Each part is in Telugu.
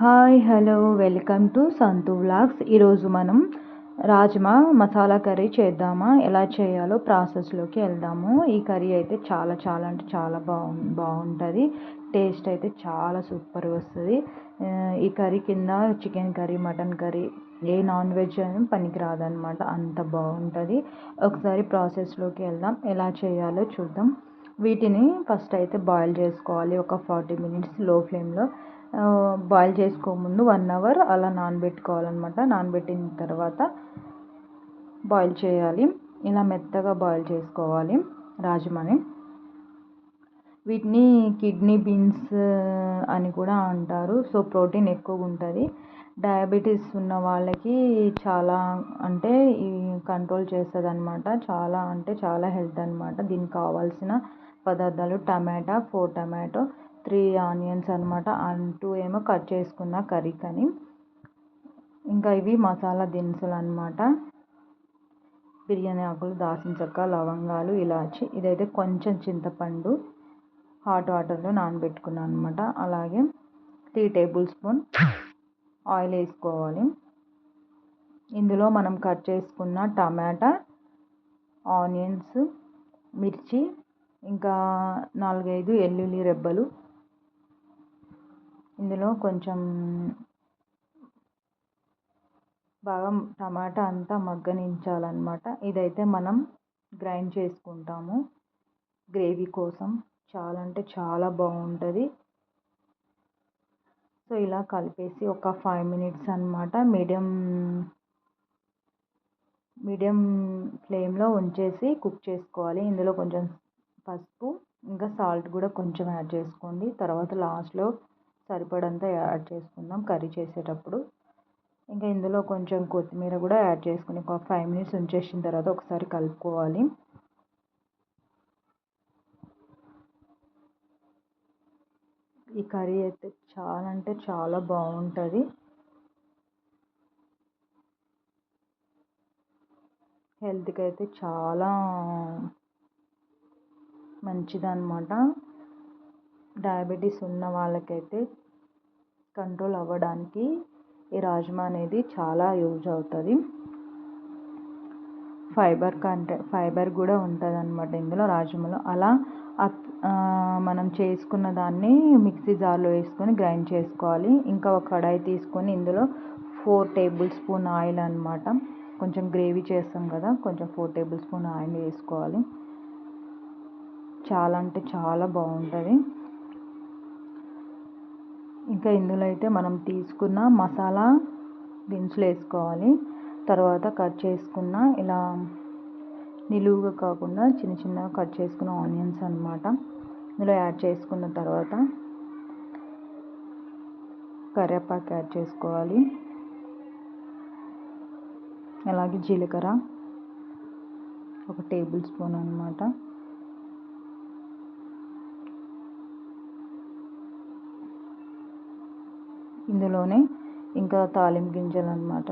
Hi hello welcome to Santu vlogs. ఈరోజు మనం రాజ్మా మసాలా కర్రీ చేద్దామా? ఎలా చేయాలో ప్రాసెస్లోకి వెళ్దాము. ఈ కర్రీ అయితే చాలా చాలా అంటే చాలా బాగు బాగుంటుంది. టేస్ట్ అయితే చాలా సూపర్గా వస్తుంది. ఈ కర్రీ కింద చికెన్ కర్రీ మటన్ కర్రీ ఏ నాన్ వెజ్ అయినా పనికిరాదనమాట అంత బాగుంటుంది. ఒకసారి ప్రాసెస్లోకి వెళ్దాం. ఎలా చేయాలో చూద్దాం. వీటిని ఫస్ట్ అయితే బాయిల్ చేసుకోవాలి. ఒక ఫార్టీ మినిట్స్లో ఫ్లేమ్లో. బాయిల్ చేసుకోముందు వన్ అవర్ అలా నానబెట్టుకోవాలన్నమాట. నానబెట్టిన తర్వాత బాయిల్ చేయాలి. ఇలా మెత్తగా బాయిల్ చేసుకోవాలి రాజమాని. వీటిని కిడ్నీ బీన్స్ అని కూడా అంటారు. సో ప్రోటీన్ ఎక్కువగా ఉంటుంది. డయాబెటీస్ ఉన్న వాళ్ళకి చాలా అంటే ఈ కంట్రోల్ చేస్తుంది అనమాట చాలా అంటే చాలా హెల్త్ అనమాట దీనికి కావాల్సిన పదార్థాలు tomato four tomato three onions అనమాట టూ ఏమో కట్ చేసుకున్న కర్రీకని ఇంకా ఇవి మసాలా దినుసులు అనమాట బిర్యానీ ఆకులు దాసిన చెక్క లవంగాలు ఇలాచి. ఇదైతే కొంచెం చింతపండు హాట్ వాటర్లో నానబెట్టుకున్నాను అనమాట అలాగే త్రీ టేబుల్ స్పూన్ ఆయిల్ వేసుకోవాలి. ఇందులో మనం కట్ చేసుకున్న టమాటా ఆనియన్స్ మిర్చి ఇంకా నాలుగైదు వెల్లుల్లి రెబ్బలు ఇందులో కొంచెం బాగా టమాటా అంతా మగ్గనించాలన్నమాట. ఇదైతే మనం గ్రైండ్ చేసుకుంటాము. గ్రేవీ కోసం చాలా అంటే చాలా బాగుంటుంది. సో ఇలా కలిపేసి ఒక ఫైవ్ మినిట్స్ అనమాట మీడియం మీడియం ఫ్లేమ్లో ఉంచేసి కుక్ చేసుకోవాలి. ఇందులో కొంచెం పసుపు ఇంకా సాల్ట్ కూడా కొంచెం యాడ్ చేసుకోండి. తర్వాత లాస్ట్లో సరిపడంత యాడ్ చేసుకుందాం కర్రీ చేసేటప్పుడు. ఇంకా ఇందులో కొంచెం కొత్తిమీర కూడా యాడ్ చేసుకుని ఒక ఫైవ్ మినిట్స్ ఉంచేసిన తర్వాత ఒకసారి కలుపుకోవాలి. ఈ కర్రీ అయితే చాలా అంటే చాలా బాగుంటుంది. హెల్త్కి అయితే చాలా మంచిదన్నమాట. డయాబెటీస్ ఉన్న వాళ్ళకైతే కంట్రోల్ అవ్వడానికి ఈ రాజ్మా అనేది చాలా యూజ్ అవుతుంది. ఫైబర్ కంటే ఫైబర్ కూడా ఉంటుంది అనమాట ఇందులో రాజ్మాలో. అలా మనం చేసుకున్న దాన్ని మిక్సీ జార్లో వేసుకొని గ్రైండ్ చేసుకోవాలి. ఇంకా ఒక కడాయి తీసుకొని ఇందులో ఫోర్ టేబుల్ స్పూన్ ఆయిల్ అనమాట కొంచెం గ్రేవీ చేస్తాం కదా కొంచెం ఫోర్ టేబుల్ స్పూన్ ఆయిల్ వేసుకోవాలి. చాలా అంటే చాలా బాగుంటుంది. ఇంకా ఇందులో అయితే మనం తీసుకున్న మసాలా దినుసులు వేసుకోవాలి. తర్వాత కట్ చేసుకున్న ఇలా నిలువుగా కాకుండా చిన్న చిన్నగా కట్ చేసుకున్న ఆనియన్స్ అనమాట ఇందులో యాడ్ చేసుకున్న తర్వాత కరివేపాకు యాడ్ చేసుకోవాలి. అలాగే జీలకర్ర ఒక టేబుల్ స్పూన్ అనమాట ఇందులోనే ఇంకా తాలింపు గింజలు అనమాట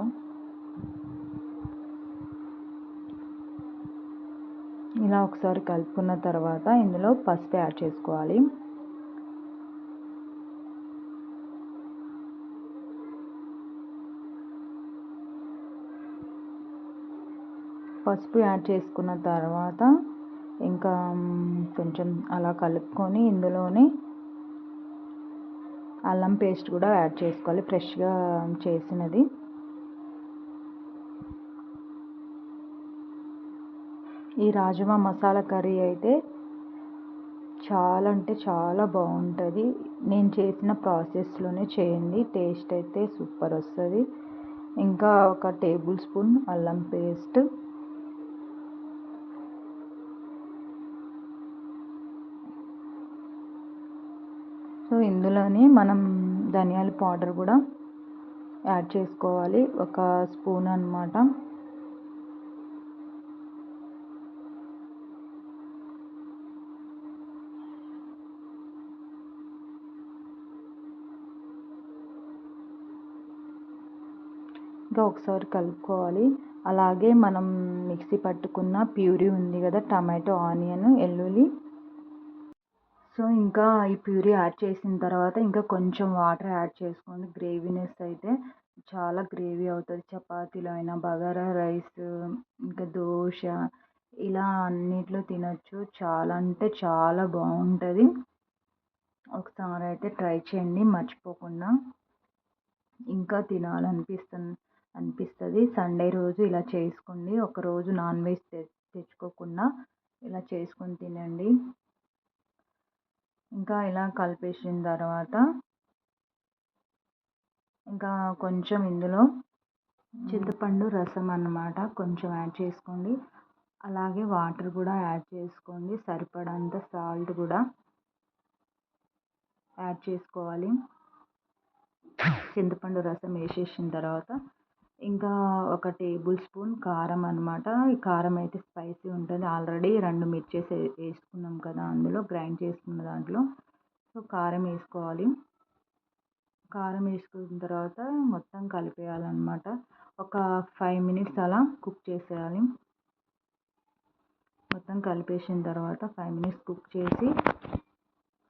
ఇలా ఒకసారి కలుపుకున్న తర్వాత ఇందులో పసుపు యాడ్ చేసుకోవాలి. పసుపు యాడ్ చేసుకున్న తర్వాత ఇంకా కొంచెం అలా కలుపుకొని ఇందులోనే అల్లం పేస్ట్ కూడా యాడ్ చేసుకోవాలి ఫ్రెష్గా చేసినది. ఈ రాజమా మసాలా కర్రీ అయితే చాలా అంటే చాలా బాగుంటుంది. నేను చేసిన ప్రాసెస్లోనే చేయండి టేస్ట్ అయితే సూపర్ వస్తుంది. ఇంకా ఒక టేబుల్ స్పూన్ అల్లం పేస్ట్ సో ఇందులోనే మనం ధనియాల పౌడర్ కూడా యాడ్ చేసుకోవాలి. ఒక స్పూన్ అనమాట ఇంకా ఒకసారి కలుపుకోవాలి. అలాగే మనం మిక్సీ పట్టుకున్న ప్యూరీ ఉంది కదా టమాటో ఆనియన్ వెల్లుల్లి సో ఇంకా ఈ ప్యూరీ యాడ్ చేసిన తర్వాత ఇంకా కొంచెం వాటర్ యాడ్ చేసుకోండి. గ్రేవీనెస్ అయితే చాలా గ్రేవీ అవుతుంది. చపాతీలో అయినా బగారా రైస్ ఇంకా దోశ ఇలా అన్నిట్లో తినొచ్చు. చాలా అంటే చాలా బాగుంటుంది. ఒకసారి అయితే ట్రై చేయండి. మర్చిపోకుండా ఇంకా తినాలనిపిస్తుంది అనిపిస్తుంది. సండే రోజు ఇలా చేసుకోండి. ఒకరోజు నాన్ వెజ్ తె తెచ్చుకోకుండా ఇలా చేసుకొని తినండి. ఇంకా ఇలా కలిపేసిన తర్వాత ఇంకా కొంచెం ఇందులో చింతపండు రసం అన్నమాట కొంచెం యాడ్ చేసుకోండి. అలాగే వాటర్ కూడా యాడ్ చేసుకోండి. సరిపడంత సాల్ట్ కూడా యాడ్ చేసుకోవాలి. చింతపండు రసం వేసేసిన తర్వాత ఇంకా ఒక టేబుల్ స్పూన్ కారం అనమాట ఈ కారం అయితే స్పైసీ ఉంటుంది. ఆల్రెడీ రెండు మిర్చేస్ వేసుకున్నాం కదా అందులో గ్రైండ్ చేసుకున్న దాంట్లో. సో కారం వేసుకోవాలి. కారం వేసుకున్న తర్వాత మొత్తం కలిపేయాలన్నమాట. ఒక ఫైవ్ మినిట్స్ అలా కుక్ చేసేయాలి. మొత్తం కలిపేసిన తర్వాత ఫైవ్ మినిట్స్ కుక్ చేసి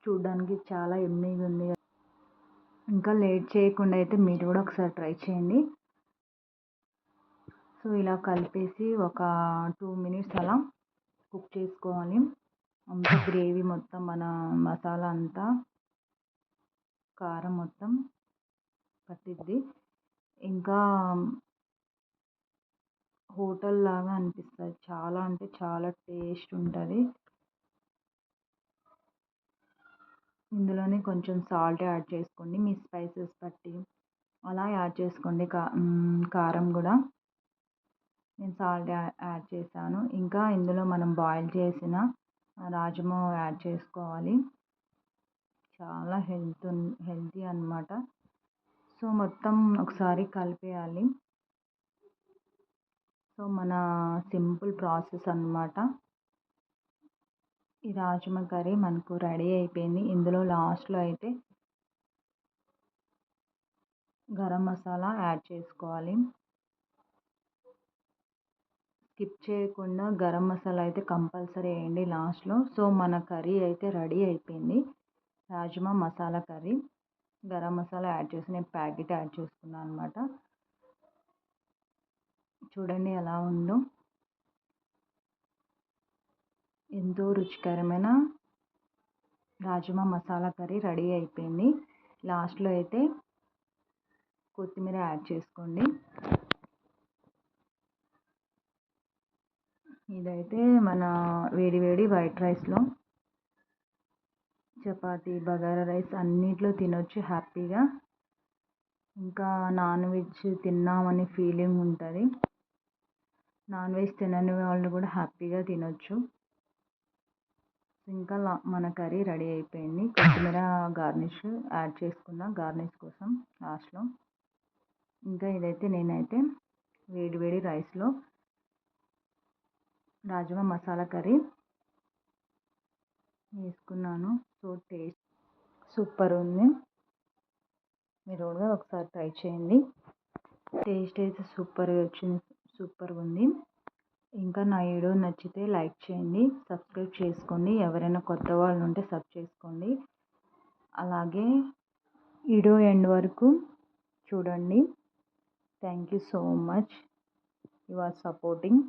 చూడడానికి చాలా ఎమ్మీగా ఉంది. ఇంకా లేట్ చేయకుండా అయితే మీరు కూడా ఒకసారి ట్రై చేయండి. సో ఇలా కలిపేసి ఒక టూ మినిట్స్ అలా కుక్ చేసుకోవాలి. అంత గ్రేవీ మొత్తం మన మసాలా అంతా కారం మొత్తం పట్టిద్ది. ఇంకా హోటల్ లాగా అనిపిస్తుంది. చాలా అంటే చాలా టేస్ట్ ఉంటుంది. ఇందులోనే కొంచెం సాల్ట్ యాడ్ చేసుకోండి. మీ స్పైసెస్ బట్టి. అలా యాడ్ చేసుకోండి కా కారం కూడా. నేను సాల్ట్ యాడ్ చేశాను. ఇంకా ఇందులో మనం బాయిల్ చేసిన రాజ్మా యాడ్ చేసుకోవాలి. చాలా హెల్త్ హెల్తీ అనమాట సో మొత్తం ఒకసారి కలిపేయాలి. సో మన సింపుల్ ప్రాసెస్ అనమాట ఈ రాజ్మా కర్రీ మనకు రెడీ అయిపోయింది. ఇందులో లాస్ట్లో అయితే గరం మసాలా యాడ్ చేసుకోవాలి. స్కిప్ చేయకుండా గరం మసాలా అయితే కంపల్సరీ వేయండి లాస్ట్లో. సో మన కర్రీ అయితే రెడీ అయిపోయింది. రాజ్మా మసాలా కర్రీ. గరం మసాలా యాడ్ చేసి నేను ప్యాకెట్ యాడ్ చేసుకున్నాను అనమాట చూడండి ఎలా ఉందో. ఎంతో రుచికరమైన రాజ్మా మసాలా కర్రీ రెడీ అయిపోయింది. లాస్ట్లో అయితే కొత్తిమీర యాడ్ చేసుకోండి. ఇదైతే మన వేడి వేడి వైట్ రైస్లో. చపాతి బగారా రైస్ అన్నిట్లో తినొచ్చు హ్యాపీగా. ఇంకా నాన్ వెజ్ తిన్నామని ఫీలింగ్ ఉంటుంది. నాన్ వెజ్ తినని వాళ్ళు కూడా హ్యాపీగా తినొచ్చు. ఇంకా మన కర్రీ రెడీ అయిపోయింది. కొత్తిమీర గార్నిష్ యాడ్ చేసుకున్న గార్నిష్ కోసం లాస్ట్లో. ఇంకా ఇదైతే నేనైతే వేడి వేడి రైస్లో రాజ్మా మసాలా కర్రీ. వేసుకున్నాను. సో టేస్ట్ సూపర్ ఉంది. మీరు కూడా ఒకసారి ట్రై చేయండి. టేస్ట్ అయితే సూపర్గా వచ్చింది. సూపర్గా ఉంది. ఇంకా నా వీడియో నచ్చితే లైక్ చేయండి. సబ్స్క్రైబ్ చేసుకోండి. ఎవరైనా కొత్త వాళ్ళు ఉంటే సబ్ చేసుకోండి. అలాగే వీడియో ఎండ్ వరకు చూడండి. Thank you so much you are supporting